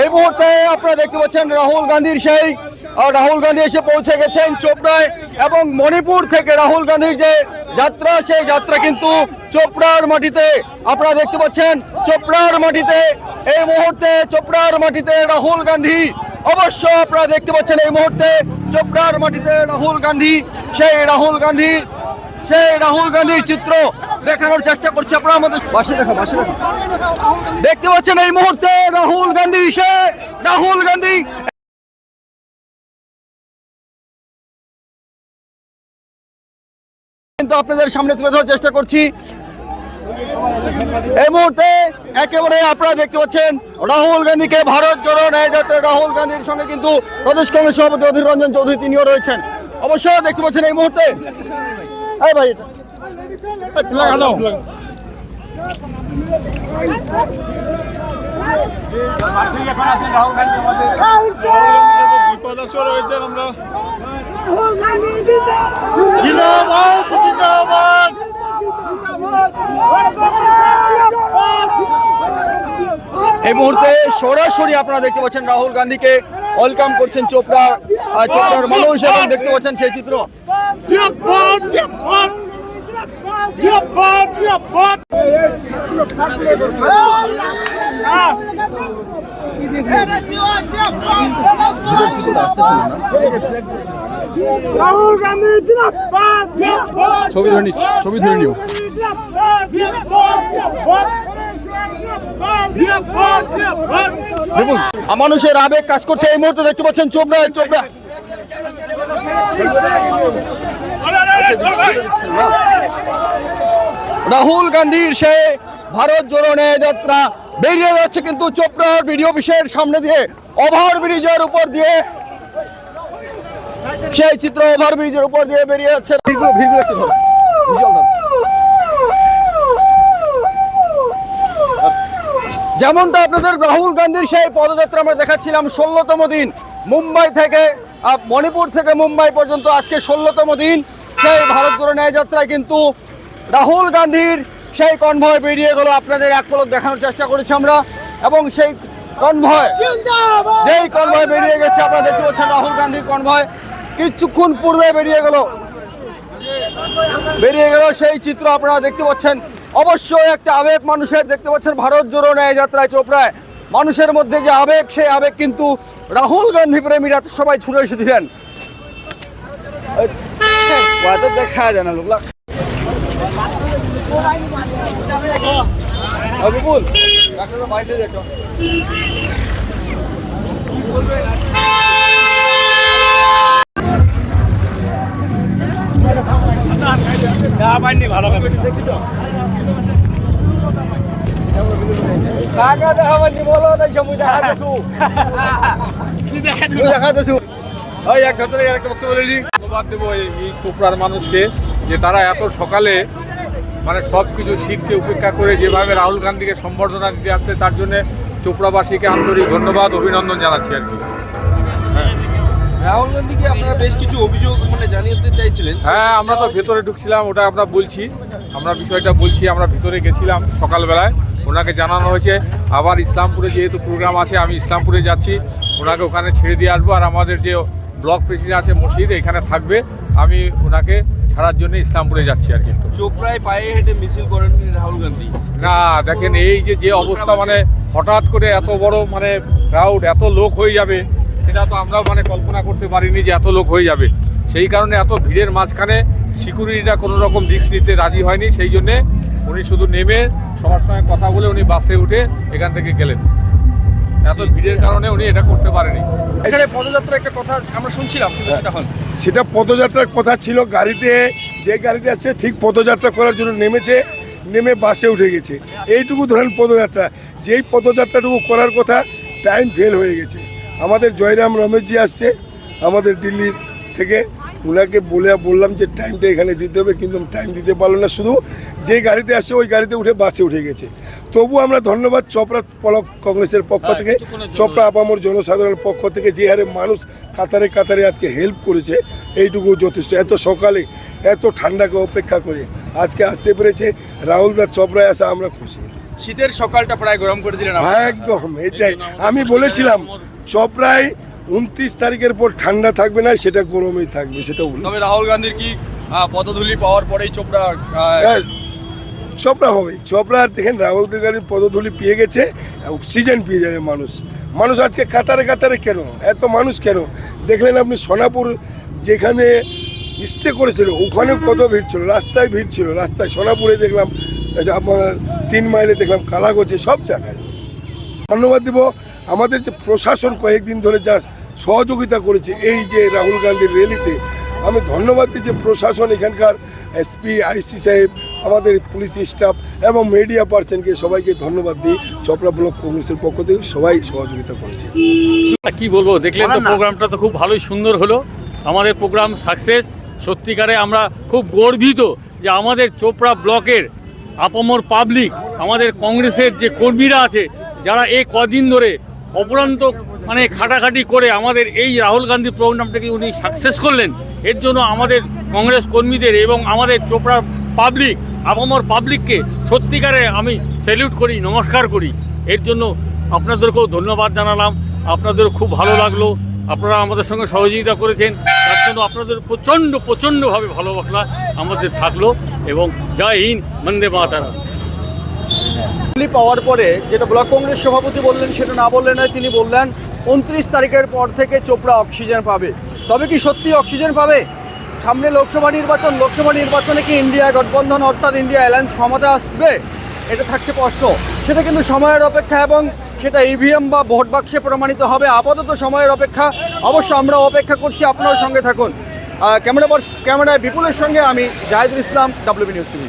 এই মুহূর্তে আপনারা দেখতে পাচ্ছেন রাহুল গান্ধীর সেই রাহুল গান্ধী এসে পৌঁছে গেছেন চোপড়ায় এবং মণিপুর থেকে রাহুল গান্ধীর যে যাত্রা, সেই যাত্রা কিন্তু চোপড়ার মাটিতে। আপনারা দেখতে পাচ্ছেন চোপড়ার মাটিতে। এই মুহূর্তে চোপড়ার মাটিতে রাহুল গান্ধী। অবশ্য আপনারা দেখতে পাচ্ছেন এই মুহূর্তে চোপড়ার মাটিতে রাহুল গান্ধী, সেই রাহুল গান্ধী সেই রাহুল গান্ধীর চিত্র। দেখানোর চেষ্টা করছে আপনারা আমাদের পাশে দেখো পাশে দেখো দেখতে পাচ্ছেন এই মুহূর্তে রাহুল গান্ধী, সে রাহুল গান্ধী। কিন্তু আপনাদের সামনে তুলে ধরার চেষ্টা করছি। এই মুহূর্তে একেবারে আপনারা দেখতে পাচ্ছেন রাহুল গান্ধীকে ভারত জোড়ো ন্যায় যাত্রা। রাহুল গান্ধীর সঙ্গে কিন্তু প্রদেশ কংগ্রেস সভাপতি অধীর রঞ্জন চৌধুরী তিনিও রয়েছেন। অবশ্যই দেখতে পাচ্ছেন এই মুহূর্তে। ভাই, এটা। এই মুহূর্তে সরাসরি আপনারা দেখতে পাচ্ছেন রাহুল গান্ধীকে ওয়েলকাম করছেন চোপড়া চোপড়ার মানুষ এবং দেখতে পাচ্ছেন সেই চিত্র। ছবি ধরে নি ছবি ধরে নিও। দেখুন মানুষের আবেগ কাজ করছে, এই মুহূর্তে দেখতে পাচ্ছেন চোপড়া চোপড়া। রাহুল গান্ধীর সে ভারত জোড়ো যাত্রা বেরিয়ে যাচ্ছে কিন্তু চোপড়ার ভিডিও অফিসের সামনে দিয়ে ওভার ব্রিজের উপর দিয়ে সেই চিত্র ওভার ব্রিজের উপর দিয়ে বেরিয়ে যাচ্ছে। যেমনটা আপনাদের রাহুল গান্ধীর সেই পদযাত্রা আমরা দেখাচ্ছিলাম, ষোলোতম দিন। মুম্বাই থেকে মণিপুর থেকে মুম্বাই পর্যন্ত আজকে ষোলোতম দিন। সেই ভারত জোড়ো ন্যায় যাত্রায় কিন্তু রাহুল গান্ধীর সেই কনভয় বেরিয়ে গেল। আপনাদের এক পলক দেখানোর চেষ্টা করেছি আমরা। এবং সেই কনভয়, যেই কনভয় বেরিয়ে গেছে, আপনারা দেখতে পাচ্ছেন রাহুল গান্ধীর কনভয় কিছুক্ষণ পূর্বে বেরিয়ে গেল। বেরিয়ে গেল সেই চিত্র আপনারা দেখতে পাচ্ছেন। অবশ্যই একটা আবেগ মানুষের, দেখতে পাচ্ছেন ভারত জোড়ো ন্যায় যাত্রায় চোপড়ায়। মানুষের মধ্যে যে আবেগ, সেই আবেগ কিন্তু রাহুল গান্ধী প্রেমীরা সবাই ছুটে এসেছিলেন এত দেখা যায় না লোকলা বিপুল মাইন্ডে দেখো কাকা দেখাবানি বলো তাই সময় দেখা দেখু দেখা দেখু ওই এক ঘটনা একটা বক্তব্য ধন্যবাদ দেবো এই চোপড়ার মানুষকে যে তারা এত সকালে মানে সব কিছু শিখতে উপেক্ষা করে যেভাবে রাহুল গান্ধীকে সম্বর্ধনা দিতে আসছে তার জন্য চোপড়াবাসীকে আন্তরিক ধন্যবাদ অভিনন্দন জানাচ্ছি আর কি। রাহুল গান্ধীকে আপনারা বেশ কিছু অভিযোগ মানে জানিয়ে দিতে চাইছিলেন। হ্যাঁ আমরা তো ভেতরে ঢুকছিলাম ওটা আমরা বলছি। আমরা বিষয়টা বলছি আমরা ভিতরে গেছিলাম সকালবেলায়। ওনাকে জানানো হয়েছে আবার ইসলামপুরে যেহেতু প্রোগ্রাম আছে আমি ইসলামপুরে যাচ্ছি ওনাকে ওখানে ছেড়ে দিয়ে আসব। আর আমাদের যে ব্লক প্রেসিডেন্ট আছে মসজিদ এখানে থাকবে। আমি ওনাকে ছাড়ার জন্য ইসলামপুরে যাচ্ছি আর কি চোপড়ায় পায়ে হেঁটে মিছিল করেন রাহুল গান্ধী। না দেখেন এই যে যে অবস্থা মানে হঠাৎ করে এত বড় মানে ক্রাউড এত লোক হয়ে যাবে সেটা তো আমরাও মানে কল্পনা করতে পারিনি যে এত লোক হয়ে যাবে। সেই কারণে এত ভিড়ের মাঝখানে সিকিউরিটিটা কোনো রকম রিস্ক নিতে রাজি হয়নি সেই জন্যে উনি শুধু নেমে সবার সঙ্গে কথা বলে উনি বাসে উঠে এখান থেকে গেলেন। এত ভিড়ের কারণে উনি এটা করতে পারেনি। এখানে পদযাত্রা একটা কথা আমরা শুনছিলাম সেটা হল সেটা পদযাত্রার কথা ছিল গাড়িতে যে গাড়িতে আছে ঠিক পদযাত্রা করার জন্য নেমেছে নেমে বাসে উঠে গেছে। এইটুকু ধরেন পদযাত্রা। যেই পদযাত্রাটুকু করার কথা টাইম ফেল হয়ে গেছে। আমাদের জয়রাম রমেশজি আসছে আমাদের দিল্লির থেকে ওনাকে বলে বললাম যে টাইমটা এখানে দিতে হবে কিন্তু টাইম দিতে পারল না। শুধু যে গাড়িতে আসে ওই গাড়িতে উঠে বাসে উঠে গেছে। তবু আমরা ধন্যবাদ চপড়া পলক কংগ্রেসের পক্ষ থেকে চপড়া আপামর জনসাধারণের পক্ষ থেকে যে হারে মানুষ কাতারে কাতারে আজকে হেল্প করেছে এইটুকু যথেষ্ট। এত সকালে এত ঠান্ডাকে অপেক্ষা করে আজকে আসতে পেরেছে রাহুল দা চপড়ায় আসা আমরা খুশি। শীতের সকালটা প্রায় গরম করে দিলেন একদম এটাই। আমি বলেছিলাম চপড়ায় উনত্রিশ তারিখের পর ঠান্ডা থাকবে না সেটা গরমেই থাকবে সেটা বলে তবে রাহুল গান্ধীর কি পদধূলি পাওয়ার পরেই চোপড়া হ্যাঁ, চপড়া হবে চপড়া দেখেন রাহুল গান্ধীর পদধূলি পেয়ে গেছে অক্সিজেন পেয়ে যাবে মানুষ। মানুষ আজকে কাতারে কাতারে কেন? এত মানুষ কেন? দেখলেন আপনি সোনাপুর যেখানে স্টে করেছিল ওখানে কত ভিড় ছিল রাস্তায় ভিড় ছিল রাস্তায় সোনাপুরে দেখলাম আপনার তিন মাইলে দেখলাম কালাগোচে সব জায়গায়। ধন্যবাদ দিব। আমাদের যে প্রশাসন কয়েকদিন ধরে যা সহযোগিতা করেছে এই যে রাহুল গান্ধীর র্যালিতে আমি ধন্যবাদ দিই যে প্রশাসন এখানকার এসপি আইসি সাহেব আমাদের পুলিশ স্টাফ এবং মিডিয়া পার্সনকে সবাইকে ধন্যবাদ দিই। চপড়া ব্লক কংগ্রেসের পক্ষ থেকে সবাই সহযোগিতা করেছে। কি বলব দেখলেন তো প্রোগ্রামটা তো খুব ভালোই সুন্দর হলো। আমাদের প্রোগ্রাম সাকসেস সত্যিকারে আমরা খুব গর্বিত যে আমাদের চোপড়া ব্লকের আপামর পাবলিক আমাদের কংগ্রেসের যে কর্মীরা আছে যারা এই কদিন ধরে অপরান্ত মানে খাটাখাটি করে আমাদের এই রাহুল গান্ধী প্রোগ্রামটাকে উনি সাকসেস করলেন? এর জন্য আমাদের কংগ্রেস কর্মীদের এবং আমাদের চোপড়ার পাবলিক আপামর পাবলিককে সত্যিকারে আমি স্যালিউট করি, নমস্কার করি। এর জন্য আপনাদেরকেও ধন্যবাদ জানালাম। আপনাদের খুব ভালো লাগল। আপনারা আমাদের সঙ্গে সহযোগিতা করেছেন। তার জন্য আপনাদের প্রচণ্ড, প্রচণ্ডভাবে ভালোবাসা আমাদের থাকল এবং জয় হিন্দ, বন্দে মাতারা পদধূলি পাওয়ার পরে যেটা ব্লক কংগ্রেস সভাপতি বললেন সেটা না বললেন তিনি বললেন উনত্রিশ তারিখের পর থেকে চোপড়া অক্সিজেন পাবে। তবে কি সত্যি অক্সিজেন পাবে? সামনে লোকসভা নির্বাচন, লোকসভা নির্বাচনে কি ইন্ডিয়া গঠবন্ধন অর্থাৎ ইন্ডিয়া অ্যালায়েন্স ক্ষমতা আসবে? এটা থাকছে প্রশ্ন। সেটা কিন্তু সময়ের অপেক্ষা এবং সেটা ইভিএম বা ভোট বাক্সে প্রমাণিত হবে। আপাতত সময়ের অপেক্ষা। অবশ্য আমরা অপেক্ষা করছি, আপনার সঙ্গে থাকুন। ক্যামেরা ক্যামেরায় বিপুলের সঙ্গে আমি Jahidul Islam WB news TV